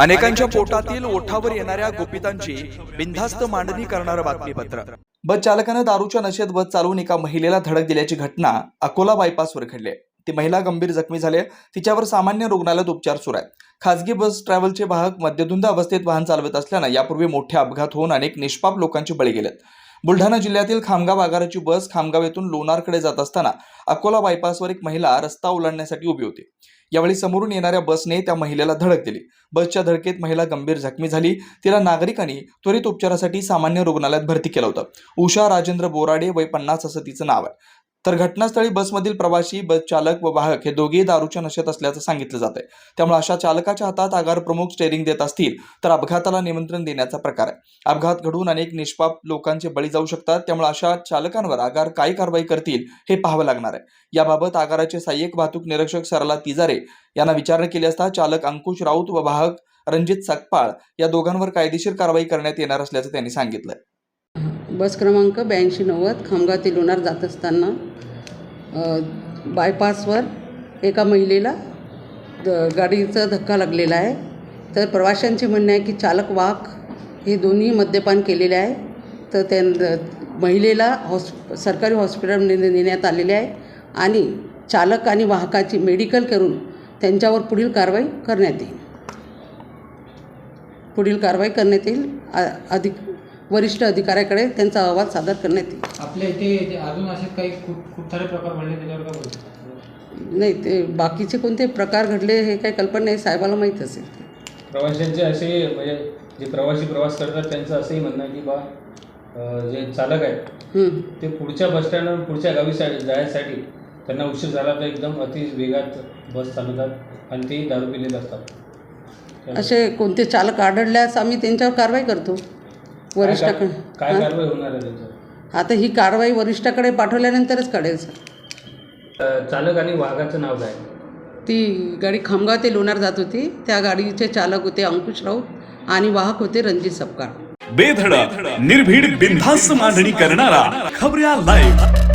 अनेकांच्या पोटातील ओठावर येणाऱ्या गोपितांची बिनधास्त मांडणी करणारं बातमीपत्र. बस चालकानं दारूच्या नशेत बस चालवून एका महिलेला धडक दिल्याची घटना अकोला बायपासवर घडली. ती महिला गंभीर जखमी झाली. तिच्यावर सामान्य रुग्णालयात उपचार सुरू आहेत. खासगी बस ट्रॅव्हलचे वाहक मद्यधुंद अवस्थेत वाहन चालवत असल्यानं यापूर्वी मोठे अपघात होऊन अनेक निष्पाप लोकांचे बळी गेलेत. बुलढाणा जिल्ह्यातील खामगाव आगाराची बस खामगाव येथून लोणारकडे जात असताना अकोला बायपासवर एक महिला रस्ता ओलांडण्यासाठी उभी होती. यावेळी समोरून येणाऱ्या बसने त्या महिलेला धडक दिली. बसच्या धडकेत महिला गंभीर जखमी झाली. तिला नागरिकांनी त्वरित उपचारासाठी सामान्य रुग्णालयात भरती केलं होतं. उषा राजेंद्र बोराडे वय पन्नास असं तिचं नाव आहे. तर घटनास्थळी बसमधील प्रवासी बस चालक व वाहक हे दोघेही दारूच्या नशेत असल्याचं सांगितलं जात आहे त्यामुळे अशा चालकाच्या हातात आगार प्रमुख स्टेअरिंग देत असतील तर अपघाताला निमंत्रण देण्याचा प्रकार आहे. अपघात घडून अनेक निष्पाप लोकांचे बळी जाऊ शकतात त्यामुळे अशा चालकांवर आगार काय कारवाई करतील हे पाहावं लागणार आहे. याबाबत आगाराचे सहाय्यक वाहतूक निरीक्षक सरला तिजारे यांना विचारणा केली असता चालक अंकुश राऊत व वाहक रणजित सकपाळ या दोघांवर कायदेशीर कारवाई करण्यात येणार असल्याचं त्यांनी सांगितलं बस क्रमांक ब्याऐंशी नव्वद खामगाव ते लोणार जात असताना बायपासवर एका महिलेला द गाडीचा धक्का लागलेला आहे. तर प्रवाशांचे म्हणणे आहे की चालक वाहक हे दोन्ही मद्यपान केलेले आहे. तर त्या महिलेला हॉस् सरकारी हॉस्पिटलमध्ये नेण्यात आलेले आहे आणि चालक आणि वाहकाची मेडिकल करून त्यांच्यावर पुढील कारवाई करण्यात येईल. पुढील कारवाई करण्यात येईल. अधिक वरिष्ठ अधिकाऱ्याकडे त्यांचा अहवाल सादर करण्यात येईल. आपल्या इथे अजून असे काही खूप खूप सारे प्रकार घडले त्याच्यावर नाही ते बाकीचे कोणते प्रकार घडले हे काही कल्पना नाही साहेबाला माहीत असेल. प्रवाशांचे असे म्हणजे जे प्रवासी प्रवास करतात त्यांचं असंही म्हणणं आहे की बा जे चालक आहेत हं. ते पुढच्या बसस्टँडवर पुढच्या गावी जायसाठी त्यांना उशीर झाला तर एकदम अति वेगात बस चालवतात आणि ते दारू पिलेले असतात. त्यामुळे असे कोणते चालक आढळल्यास आम्ही त्यांच्यावर कारवाई करतो. वरिष्ठाकडे. काय हां? कारवाई होणार आहे त्यांच्यावर आता ही कारवाई वरिष्ठाकडे पाठवल्यानंतरच काढेल सर. अं, चालक आणि वाहकाचं नाव काय? ती गाडी खामगाव ते लोणार जात होती. त्या गाडीचे चालक होते अंकुश राऊत आणि वाहक होते रणजित सपकाळ. बेधडक निर्भीड बिनधास्त मांडणी करणारा खबऱ्या लाईव्ह